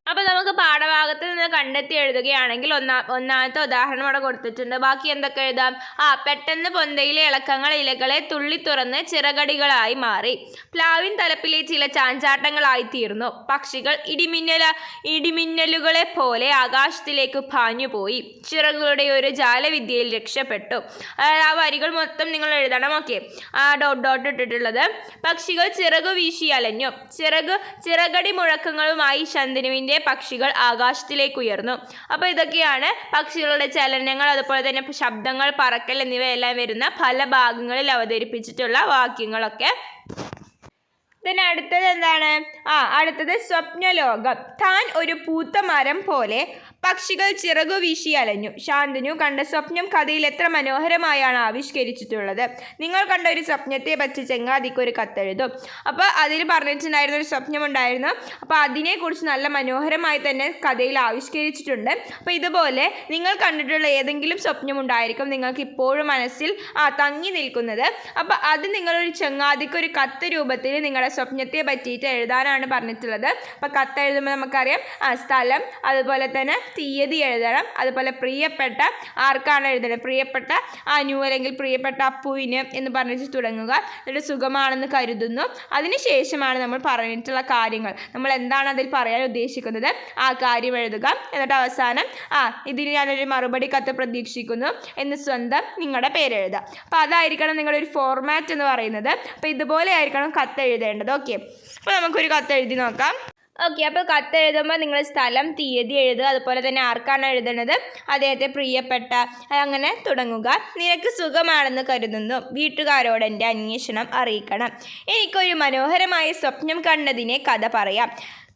അപ്പോൾ നമുക്ക് പാഠഭാഗത്തിൽ നിന്ന് കണ്ടെത്തി എഴുതുകയാണെങ്കിൽ ഒന്നാ ഒന്നാമത്തെ ഉദാഹരണം അവിടെ കൊടുത്തിട്ടുണ്ട്. ബാക്കി എന്തൊക്കെ എഴുതാം? ആ പെട്ടെന്ന് പൊന്തയിലെ ഇളക്കങ്ങൾ ഇലകളെ തുള്ളി തുറന്ന് ചിറകടികളായി മാറി. പ്ലാവിൻ തലപ്പിലെ ചില ചാഞ്ചാട്ടങ്ങളായി തീർന്നു. പക്ഷികൾ ഇടിമിന്നല ഇടിമിന്നലുകളെ പോലെ ആകാശത്തിലേക്ക് പാഞ്ഞുപോയി ചിറകുകളുടെ ഒരു ജാലവിദ്യയിൽ രക്ഷപ്പെട്ടു. ആ വരികൾ മൊത്തം നിങ്ങൾ എഴുതണം. ഓക്കെ. ആ ഡോട്ട് ഡോട്ട് ഇട്ടിട്ടുള്ളത്. പക്ഷികൾ ചിറകു വീശി അലഞ്ഞു. ചിറക് ചിറകടി മുഴക്കങ്ങളുമായി ശന്തനുവിന്റെ പക്ഷികൾ ആകാശത്തിലേക്ക് ഉയർന്നു അപ്പോൾ ഇതൊക്കെയാണ് പക്ഷികളുടെ ചലനങ്ങൾ അതുപോലെ തന്നെ ശബ്ദങ്ങൾ പറക്കൽ എന്നിവയെല്ലാം വരുന്ന പല ഭാഗങ്ങളിൽ അവതരിപ്പിച്ചിട്ടുള്ള വാക്യങ്ങളൊക്കെ. പിന്നെ അടുത്തത് എന്താണ്? ആ അടുത്തത് സ്വപ്നലോകം. താൻ ഒരു പൂത്ത മരം പോലെ പക്ഷികൾ ചിറകു വീശി അലഞ്ഞു. ശാന്തനു കണ്ട സ്വപ്നം കഥയിൽ എത്ര മനോഹരമായാണ് ആവിഷ്കരിച്ചിട്ടുള്ളത്. നിങ്ങൾ കണ്ട ഒരു സ്വപ്നത്തെ പറ്റി ചെങ്ങാതിക്ക് ഒരു കത്തെഴുതും. അപ്പോൾ അതിൽ പറഞ്ഞിട്ടുണ്ടായിരുന്ന ഒരു സ്വപ്നം ഉണ്ടായിരുന്നു അപ്പോൾ അതിനെക്കുറിച്ച് നല്ല മനോഹരമായി തന്നെ കഥയിൽ ആവിഷ്കരിച്ചിട്ടുണ്ട്. അപ്പോൾ ഇതുപോലെ നിങ്ങൾ കണ്ടിട്ടുള്ള ഏതെങ്കിലും സ്വപ്നമുണ്ടായിരിക്കും നിങ്ങൾക്ക് ഇപ്പോഴും മനസ്സിൽ ആ തങ്ങി നിൽക്കുന്നത്. അപ്പോൾ അത് നിങ്ങളൊരു ചെങ്ങാതിക്ക് ഒരു കത്ത് രൂപത്തിൽ നിങ്ങളുടെ സ്വപ്നത്തെ പറ്റിയിട്ട് എഴുതാനാണ് പറഞ്ഞിട്ടുള്ളത്. അപ്പോൾ കത്ത് എഴുതുമ്പോൾ നമുക്കറിയാം ആ സ്ഥലം അതുപോലെ തന്നെ തീയതി എഴുതണം. അതുപോലെ പ്രിയപ്പെട്ട ആർക്കാണ് എഴുതണം പ്രിയപ്പെട്ട അനു അല്ലെങ്കിൽ പ്രിയപ്പെട്ട അപ്പുവിന് എന്ന് പറഞ്ഞിട്ട് തുടങ്ങുക. എന്നിട്ട് സുഖമാണെന്ന് കരുതുന്നു. അതിനുശേഷമാണ് നമ്മൾ പറഞ്ഞിട്ടുള്ള കാര്യങ്ങൾ. നമ്മൾ എന്താണ് അതിൽ പറയാൻ ഉദ്ദേശിക്കുന്നത്? ആ കാര്യം എഴുതുക. എന്നിട്ട് അവസാനം ആ ഇതിന് ഞാനൊരു മറുപടി കത്ത് പ്രതീക്ഷിക്കുന്നു എന്ന് സ്വന്തം നിങ്ങളുടെ പേര് എഴുതുക. അപ്പോൾ അതായിരിക്കണം നിങ്ങളുടെ ഒരു ഫോർമാറ്റ് എന്ന് പറയുന്നത്. അപ്പോൾ ഇതുപോലെ ആയിരിക്കണം കത്ത് എഴുതേണ്ടത്. ഓക്കെ അപ്പോൾ നമുക്കൊരു കത്ത് എഴുതി നോക്കാം. ഓക്കെ അപ്പോൾ കത്ത് എഴുതുമ്പോൾ നിങ്ങൾ സ്ഥലം തീയതി എഴുതുക അതുപോലെ തന്നെ ആർക്കാണ് എഴുതുന്നത് അദ്ദേഹത്തെ പ്രിയപ്പെട്ട അങ്ങനെ തുടങ്ങുക. നിനക്ക് സുഖമാണെന്ന് കരുതുന്നു. വീട്ടുകാരോട് എന്റെ അന്വേഷണം അറിയിക്കണം. എനിക്കൊരു മനോഹരമായ സ്വപ്നം കണ്ടതിനെ കഥ പറയാം.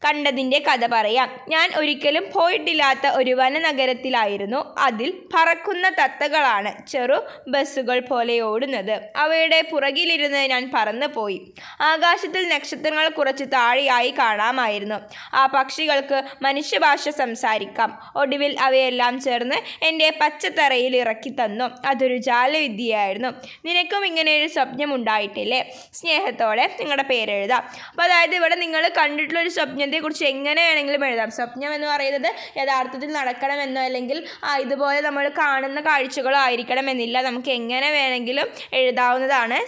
കണ്ടതിന്റെ കഥ പറയാം. ഞാൻ ഒരിക്കലും പോയിട്ടില്ലാത്ത ഒരു വനനഗരത്തിലായിരുന്നു. അതിൽ പറക്കുന്ന തത്തകളാണ് ചെറു ബസ്സുകൾ പോലെ ഓടുന്നത്. അവയുടെ പുറകിലിരുന്ന് ഞാൻ പറന്നു പോയി ആകാശത്തിൽ നക്ഷത്രങ്ങൾ കുറച്ച് താഴെയായി കാണാമായിരുന്നു. ആ പക്ഷികൾക്ക് മനുഷ്യഭാഷ സംസാരിക്കാം. ഒടുവിൽ അവയെല്ലാം ചേർന്ന് എന്റെ പച്ചത്തറയിൽ ഇറക്കി തന്നു. അതൊരു ജാലവിദ്യയായിരുന്നു. നിനക്കും ഇങ്ങനെ ഒരു സ്വപ്നം ഉണ്ടായിട്ടില്ലേ സ്നേഹത്തോടെ നിങ്ങളുടെ പേരെഴുതാം. അപ്പോൾ അതായത് ഇവിടെ നിങ്ങൾ കണ്ടിട്ടുള്ള ഒരു സ്വപ്നത്തെക്കുറിച്ച് എങ്ങനെ വേണമെങ്കിലും എഴുതാം. സ്വപ്നം എന്ന് പറയുന്നത് യഥാർത്ഥത്തിൽ നടക്കണമെന്നോ അല്ലെങ്കിൽ ഇതുപോലെ നമ്മൾ കാണുന്ന കാഴ്ചകളോ ആയിരിക്കണമെന്നില്ല നമുക്ക് എങ്ങനെ വേണമെങ്കിലും എഴുതാവുന്നതാണ്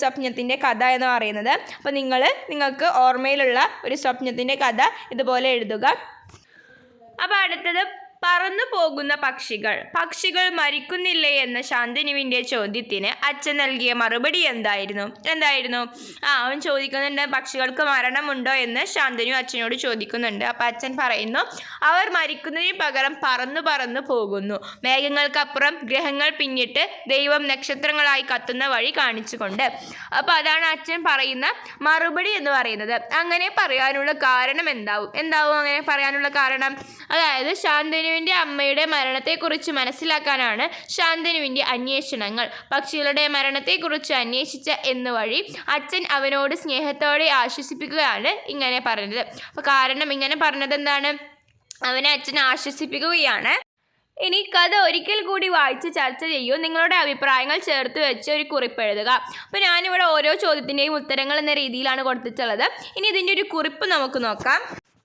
സ്വപ്നത്തിന്റെ കഥ എന്ന് പറയുന്നത്. അപ്പോൾ നിങ്ങൾ നിങ്ങൾക്ക് ഓർമ്മയിലുള്ള ഒരു സ്വപ്നത്തിന്റെ കഥ ഇതുപോലെ എഴുതുക. അപ്പോൾ അടുത്തത് പറന്നു പോകുന്ന പക്ഷികൾ. പക്ഷികൾ മരിക്കുന്നില്ലേ എന്ന ശാന്തനുവിന്റെ ചോദ്യത്തിന് അച്ഛൻ നൽകിയ മറുപടി എന്തായിരുന്നു? എന്തായിരുന്നു? ആ അവൻ ചോദിക്കുന്നുണ്ട് പക്ഷികൾക്ക് മരണമുണ്ടോ എന്ന് ശാന്തനു അച്ഛനോട് ചോദിക്കുന്നുണ്ട്. അപ്പം അച്ഛൻ പറയുന്നു അവർ മരിക്കുന്നതിന് പകരം പറന്നു പറന്നു പോകുന്നു. മേഘങ്ങൾക്കപ്പുറം ഗ്രഹങ്ങൾ പിന്നിട്ട് ദൈവം നക്ഷത്രങ്ങളായി കത്തുന്ന വഴി കാണിച്ചുകൊണ്ട്. അപ്പോൾ അതാണ് അച്ഛൻ പറയുന്ന മറുപടി എന്ന് പറയുന്നത്. അങ്ങനെ പറയാനുള്ള കാരണം എന്താവും? എന്താവും അങ്ങനെ പറയാനുള്ള കാരണം? അതായത് ശാന്തനുവിന്റെ അമ്മയുടെ മരണത്തെക്കുറിച്ച് മനസ്സിലാക്കാനാണ് ശാന്തനുവിന്റെ അന്വേഷണങ്ങൾ. പക്ഷികളുടെ മരണത്തെക്കുറിച്ച് അന്വേഷിച്ച എന്ന് വഴി അച്ഛൻ അവനോട് സ്നേഹത്തോടെ ആശ്വസിപ്പിക്കുകയാണ് ഇങ്ങനെ പറഞ്ഞത്. അപ്പോൾ കാരണം ഇങ്ങനെ പറഞ്ഞത് എന്താണ് അവനെ അച്ഛൻ ആശ്വസിപ്പിക്കുകയാണ്. ഇനി കഥ ഒരിക്കൽ കൂടി വായിച്ച് ചർച്ച ചെയ്യൂ. നിങ്ങളുടെ അഭിപ്രായങ്ങൾ ചേർത്ത് വെച്ച് ഒരു കുറിപ്പ് എഴുതുക. അപ്പോൾ ഞാനിവിടെ ഓരോ ചോദ്യത്തിന്റെയും ഉത്തരങ്ങൾ എന്ന രീതിയിലാണ് കൊടുത്തിട്ടുള്ളത്. ഇനി ഇതിന്റെ ഒരു കുറിപ്പ് നമുക്ക് നോക്കാം.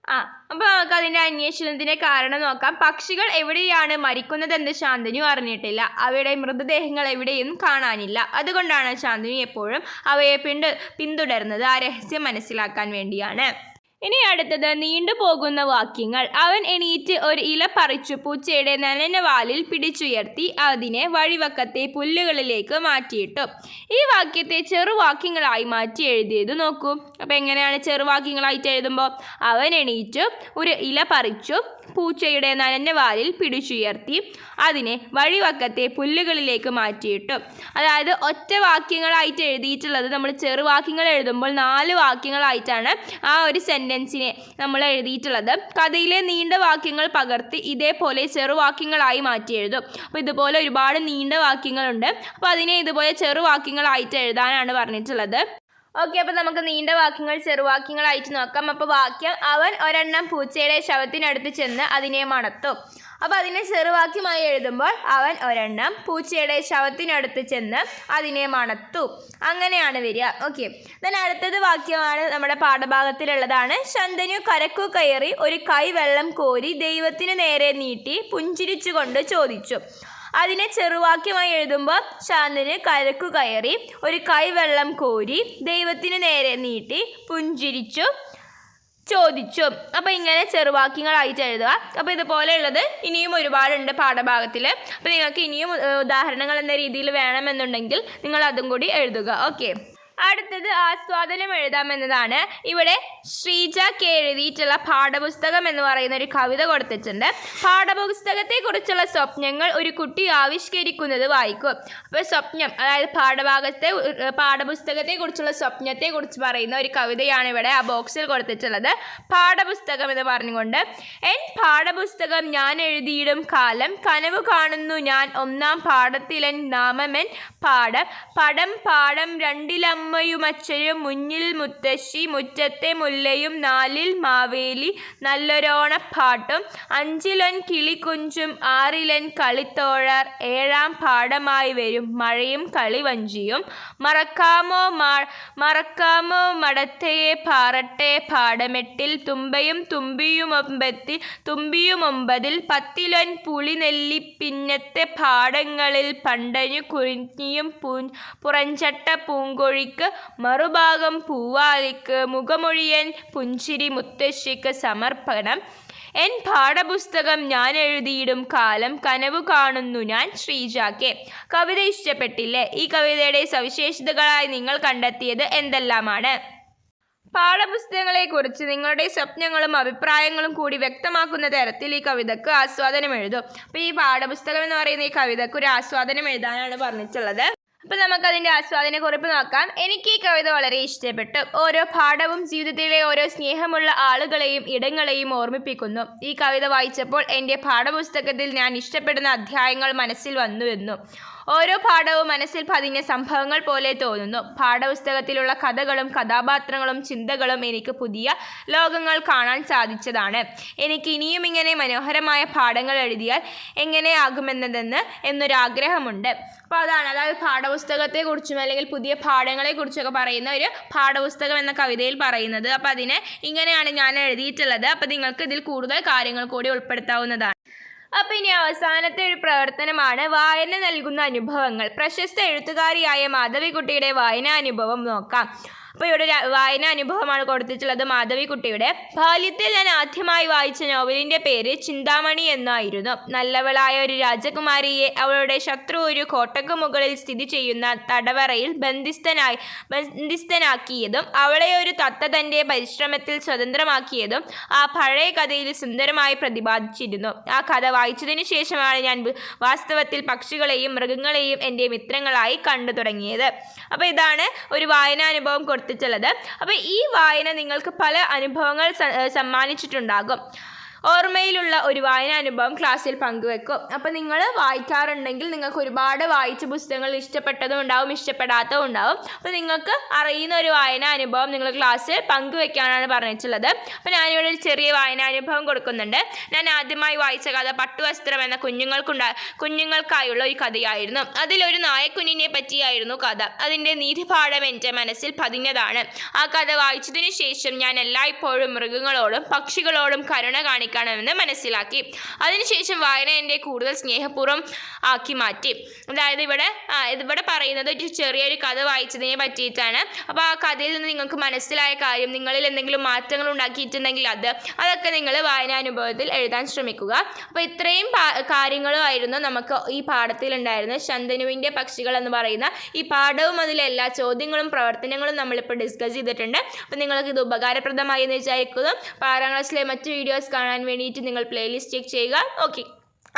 ആ അപ്പോൾ നമുക്ക് അതിന്റെ അന്വേഷണത്തിന്റെ കാരണം നോക്കാം. പക്ഷികൾ എവിടെയാണ് മരിക്കുന്നതെന്ന് ശാന്തനു അറിഞ്ഞിട്ടില്ല. അവയുടെ മൃതദേഹങ്ങൾ എവിടെയും കാണാനില്ല. അതുകൊണ്ടാണ് ശാന്തനു എപ്പോഴും അവയെ പിന്തു പിന്തുടരുന്നത് ആ രഹസ്യം മനസ്സിലാക്കാൻ വേണ്ടിയാണ്. ഇനി അടുത്തത് നീണ്ടുപോകുന്ന വാക്യങ്ങൾ. അവൻ എണീറ്റ് ഒരു ഇല പറിച്ചു പൂച്ചയുടെ നനന വാലിൽ പിടിച്ചുയർത്തി അതിനെ വഴിവക്കത്തെ പുല്ലുകളിലേക്ക് മാറ്റിയിട്ടു. ഈ വാക്യത്തെ ചെറുവാക്യങ്ങളായി മാറ്റി എഴുതിയത് നോക്കൂ. അപ്പോൾ എങ്ങനെയാണ് ചെറുവാക്യങ്ങളായിട്ട് എഴുതുമ്പോൾ അവൻ എണീറ്റു ഒരു ഇല പറിച്ചു പൂച്ചയുടെ നനഞ്ഞ വാലിൽ പിടിച്ചുയർത്തി അതിനെ വഴിവക്കത്തെ പുല്ലുകളിലേക്ക് മാറ്റിയിട്ടു. അതായത് ഒറ്റ വാക്യങ്ങളായിട്ട് എഴുതിയിട്ടുള്ളത് നമ്മൾ ചെറുവാക്യങ്ങൾ എഴുതുമ്പോൾ നാല് വാക്യങ്ങളായിട്ടാണ് ആ ഒരു സെന്റൻസിനെ നമ്മൾ എഴുതിയിട്ടുള്ളത്. കഥയിലെ നീണ്ട വാക്യങ്ങൾ പകർത്തി ഇതേപോലെ ചെറുവാക്യങ്ങളായി മാറ്റി എഴുതും. അപ്പോൾ ഇതുപോലെ ഒരുപാട് നീണ്ട വാക്യങ്ങളുണ്ട്. അപ്പോൾ അതിനെ ഇതുപോലെ ചെറുവാക്യങ്ങളായിട്ട് എഴുതാനാണ് പറഞ്ഞിട്ടുള്ളത്. ഓക്കെ അപ്പോൾ നമുക്ക് നീണ്ട വാക്യങ്ങൾ ചെറുവാക്യങ്ങളായിട്ട് നോക്കാം. അപ്പോൾ വാക്യം അവൻ ഒരെണ്ണം പൂച്ചയുടെ ശവത്തിനടുത്ത് ചെന്ന് അതിനെ മണത്തു. അപ്പോൾ അതിനെ ചെറുവാക്യമായി എഴുതുമ്പോൾ അവൻ ഒരെണ്ണം പൂച്ചയുടെ ശവത്തിനടുത്ത് ചെന്ന് അതിനെ മണത്തു. അങ്ങനെയാണ് വരിക. ഓക്കെ ഞാൻ അടുത്തത് വാക്യമാണ് നമ്മുടെ പാഠഭാഗത്തിലുള്ളതാണ്. ശന്തനു കരക്കു കയറി ഒരു കൈ വെള്ളം കോരി ദൈവത്തിന് നേരെ നീട്ടി പുഞ്ചിരിച്ചുകൊണ്ട് ചോദിച്ചു. അതിനെ ചെറുവാക്യമായി എഴുതുമ്പോൾ ശാന്തന് കരക്കു കയറി ഒരു കൈവെള്ളം കോരി ദൈവത്തിന് നേരെ നീട്ടി പുഞ്ചിരിച്ചു ചോദിച്ചു. അപ്പോൾ ഇങ്ങനെ ചെറുവാക്യങ്ങളായിട്ട് എഴുതുക. അപ്പോൾ ഇതുപോലെയുള്ളത് ഇനിയും ഒരുപാടുണ്ട് പാഠഭാഗത്തിൽ അപ്പോൾ നിങ്ങൾക്ക് ഇനിയും ഉദാഹരണങ്ങൾ എന്ന രീതിയിൽ വേണമെന്നുണ്ടെങ്കിൽ നിങ്ങൾ അതും കൂടി എഴുതുക. ഓക്കെ. അടുത്തത് ആസ്വാദനം എഴുതാം എഴുതാമെന്നതാണ് ഇവിടെ ശ്രീജ കെ എഴുതിയിട്ടുള്ള പാഠപുസ്തകം എന്ന് പറയുന്ന ഒരു കവിത കൊടുത്തിട്ടുണ്ട്. പാഠപുസ്തകത്തെക്കുറിച്ചുള്ള സ്വപ്നങ്ങൾ ഒരു കുട്ടി ആവിഷ്കരിക്കുന്നത് വായിക്കും. അപ്പോൾ സ്വപ്നം അതായത് പാഠഭാഗത്തെ പാഠപുസ്തകത്തെക്കുറിച്ചുള്ള സ്വപ്നത്തെക്കുറിച്ച് പറയുന്ന ഒരു കവിതയാണ് ഇവിടെ ആ ബോക്സിൽ കൊടുത്തിട്ടുള്ളത്. പാഠപുസ്തകം എന്ന് പറഞ്ഞുകൊണ്ട് എൻ പാഠപുസ്തകം ഞാൻ എഴുതിയിടും കാലം കനവ് കാണുന്നു ഞാൻ ഒന്നാം പാഠത്തിലൻ നാമമെൻ പാഠം. പടം പാഠം രണ്ടിലമ്മയുമച്ഛനും മുന്നിൽ മുത്തശ്ശി മുറ്റത്തെ മുല്ലയും നാലിൽ മാവേലി നല്ലൊരോണപ്പാട്ടും അഞ്ചിലൻ കിളികുഞ്ചും ആറിലൻ കളിത്തോഴർ ഏഴാം പാഠമായി വരും മഴയും കളിവഞ്ചിയും. മറക്കാമോ മറക്കാമോ മടത്തയെ പാറട്ടെ പാടമെട്ടിൽ തുമ്പയും തുമ്പിയുമൊമ്പത്തിൽ തുമ്പിയുമൊമ്പതിൽ പത്തിലൊൻ പുളിനെല്ലി പിന്നത്തെ പാടങ്ങളിൽ പണ്ടനു കുറിഞ്ഞിയും പൂ പുറഞ്ചട്ട പൂങ്കൊഴിക്ക് മറുഭാഗം പൂവാലിക്ക് മുഖമൊഴിയൻ പുഞ്ചിരി മുത്തശ്ശിക്ക് സമർപ്പണം. എൻ പാഠപുസ്തകം ഞാൻ എഴുതിയിടും കാലം കനവ് കാണുന്നു ഞാൻ ശ്രീജാക്കെ. കവിത ഇഷ്ടപ്പെട്ടില്ലേ? ഈ കവിതയുടെ സവിശേഷതകളായി നിങ്ങൾ കണ്ടെത്തിയത് എന്തെല്ലാമാണ്? പാഠപുസ്തകങ്ങളെക്കുറിച്ച് നിങ്ങളുടെ സ്വപ്നങ്ങളും അഭിപ്രായങ്ങളും കൂടി വ്യക്തമാക്കുന്ന തരത്തിൽ ഈ കവിതക്ക് ആസ്വാദനം എഴുതും. അപ്പോൾ ഈ പാഠപുസ്തകം എന്ന് പറയുന്ന ഈ കവിതക്ക് ഒരു ആസ്വാദനം എഴുതാനാണ് പറഞ്ഞിട്ടുള്ളത്. അപ്പോൾ നമുക്കതിന്റെ ആസ്വാദന കുറിപ്പ് നോക്കാം. എനിക്ക് ഈ കവിത വളരെ ഇഷ്ടപ്പെട്ടു. ഓരോ പാഠവും ജീവിതത്തിലെ ഓരോ സ്നേഹമുള്ള ആളുകളെയും ഇടങ്ങളെയും ഓർമ്മിപ്പിക്കുന്നു. ഈ കവിത വായിച്ചപ്പോൾ എന്റെ പാഠപുസ്തകത്തിൽ ഞാൻ ഇഷ്ടപ്പെടുന്ന അധ്യായങ്ങൾ മനസ്സിൽ വന്നു വന്നുവെന്നു. ഓരോ പാഠവും മനസ്സിൽ പതിഞ്ഞ സംഭവങ്ങൾ പോലെ തോന്നുന്നു. പാഠപുസ്തകത്തിലുള്ള കഥകളും കഥാപാത്രങ്ങളും ചിന്തകളും എനിക്ക് പുതിയ ലോകങ്ങൾ കാണാൻ സാധിച്ചതാണ്. എനിക്ക് ഇനിയും ഇങ്ങനെ മനോഹരമായ പാഠങ്ങൾ എഴുതിയാൽ എങ്ങനെയാകുമെന്നതെന്ന് എന്നൊരാഗ്രഹമുണ്ട്. അപ്പോൾ അതാണ്. അതായത് പാഠപുസ്തകത്തെക്കുറിച്ചും അല്ലെങ്കിൽ പുതിയ പാഠങ്ങളെക്കുറിച്ചൊക്കെ പറയുന്ന ഒരു പാഠപുസ്തകം എന്ന കവിതയിൽ പറയുന്നത്. അപ്പോൾ അതിനെ ഇങ്ങനെയാണ് ഞാൻ എഴുതിയിട്ടുള്ളത്. അപ്പോൾ നിങ്ങൾക്ക് ഇതിൽ കൂടുതൽ കാര്യങ്ങൾ കൂടി ഉൾപ്പെടുത്താവുന്നതാണ്. അപ്പോൾ ഇനി അവസാനത്തെ ഒരു പ്രവർത്തനമാണ് വായന നൽകുന്ന അനുഭവങ്ങൾ. പ്രശസ്ത എഴുത്തുകാരിയായ മാധവിക്കുട്ടിയുടെ വായനാനുഭവം നോക്കാം. അപ്പോൾ ഇവിടെ വായന അനുഭവമാണ് കൊടുത്തിട്ടുള്ളത് മാധവിക്കുട്ടിയുടെ. ബാല്യത്തിൽ ഞാൻ ആദ്യമായി വായിച്ച നോവലിന്റെ പേര് ചിന്താമണി എന്നായിരുന്നു. നല്ലവളായ ഒരു രാജകുമാരിയെ അവളുടെ ശത്രു ഒരു കോട്ടക്ക് മുകളിൽ സ്ഥിതി ചെയ്യുന്ന തടവറയിൽ ബന്ധിസ്ഥനായി ബന്ധിസ്ഥനാക്കിയതും അവളെ ഒരു തത്ത തന്റെ പരിശ്രമത്തിൽ സ്വതന്ത്രമാക്കിയതും ആ പഴയ കഥയിൽ സുന്ദരമായി പ്രതിപാദിച്ചിരുന്നു. ആ കഥ വായിച്ചതിന് ശേഷമാണ് ഞാൻ വാസ്തവത്തിൽ പക്ഷികളെയും മൃഗങ്ങളെയും എന്റെ മിത്രങ്ങളായി കണ്ടു തുടങ്ങിയത് അപ്പോൾ ഇതാണ് ഒരു വായനാനുഭവം കൊടുത്തിട്ടുള്ളത് അപ്പോൾ ഈ വായന നിങ്ങൾക്ക് പല അനുഭവങ്ങൾ സമ്മാനിച്ചിട്ടുണ്ടാകും. ഓർമ്മയിലുള്ള ഒരു വായനാനുഭവം ക്ലാസ്സിൽ പങ്കുവെക്കും. അപ്പോൾ നിങ്ങൾ വായിക്കാറുണ്ടെങ്കിൽ നിങ്ങൾക്ക് ഒരുപാട് വായിച്ച പുസ്തകങ്ങൾ ഇഷ്ടപ്പെട്ടതും ഉണ്ടാവും ഇഷ്ടപ്പെടാത്തതും ഉണ്ടാവും. അപ്പോൾ നിങ്ങൾക്ക് അറിയുന്ന ഒരു വായനാനുഭവം നിങ്ങൾ ക്ലാസ്സിൽ പങ്കുവെക്കാനാണ് പറഞ്ഞിട്ടുള്ളത്. അപ്പോൾ ഞാനിവിടെ ഒരു ചെറിയ വായനാനുഭവം കൊടുക്കുന്നുണ്ട്. ഞാൻ ആദ്യമായി വായിച്ച കഥ പട്ടുവസ്ത്രം എന്ന കുഞ്ഞുങ്ങൾക്കുണ്ടാ കുഞ്ഞുങ്ങൾക്കായുള്ള ഒരു കഥയായിരുന്നു. അതിലൊരു നായക്കുഞ്ഞിനെ പറ്റിയായിരുന്നു കഥ. അതിന്റെ നീതിപാഠം എന്റെ മനസ്സിൽ പതിഞ്ഞതാണ്. ആ കഥ വായിച്ചതിന് ശേഷം ഞാൻ എല്ലായ്പ്പോഴും മൃഗങ്ങളോടും പക്ഷികളോടും കരുണ കാണിക്കണമെന്ന് മനസ്സിലാക്കി. അതിനുശേഷം വായന എന്റെ കൂടുതൽ സ്നേഹപൂർവം ആക്കി മാറ്റി. അതായത് ഇവിടെ ഇവിടെ പറയുന്നത് ഒരു ചെറിയൊരു കഥ വായിച്ചതിനെ പറ്റിയിട്ടാണ്. അപ്പോൾ ആ കഥയിൽ നിന്ന് നിങ്ങൾക്ക് മനസ്സിലായ കാര്യം നിങ്ങളിൽ എന്തെങ്കിലും മാറ്റങ്ങൾ ഉണ്ടാക്കിയിട്ടുണ്ടെങ്കിൽ അത് അതൊക്കെ നിങ്ങൾ വായനാനുഭവത്തിൽ എഴുതാൻ ശ്രമിക്കുക. അപ്പോൾ ഇത്രയും കാര്യങ്ങളുമായിരുന്നു നമുക്ക് ഈ പാഠത്തിൽ ഉണ്ടായിരുന്നത്. ശന്തനുവിന്റെ പക്ഷികൾ എന്ന് പറയുന്ന ഈ പാഠവും അതിലെ എല്ലാ ചോദ്യങ്ങളും പ്രവർത്തനങ്ങളും നമ്മളിപ്പോൾ ഡിസ്കസ് ചെയ്തിട്ടുണ്ട്. അപ്പോൾ നിങ്ങൾക്ക് ഇത് ഉപകാരപ്രദമായി എന്ന് വിചാരിക്കുന്നു. പാറാം ക്ലാസ്സിലെ മറ്റ് വീഡിയോസ് കാണാൻ വേണ്ടിയിട്ട് നിങ്ങൾ പ്ലേലിസ്റ്റ് ചെക്ക് ചെയ്യുക. ഓക്കെ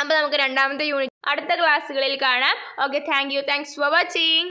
അപ്പോൾ നമുക്ക് രണ്ടാമത്തെ യൂണിറ്റ് അടുത്ത ക്ലാസ്സുകളിൽ കാണാം. Okay thank you thanks for watching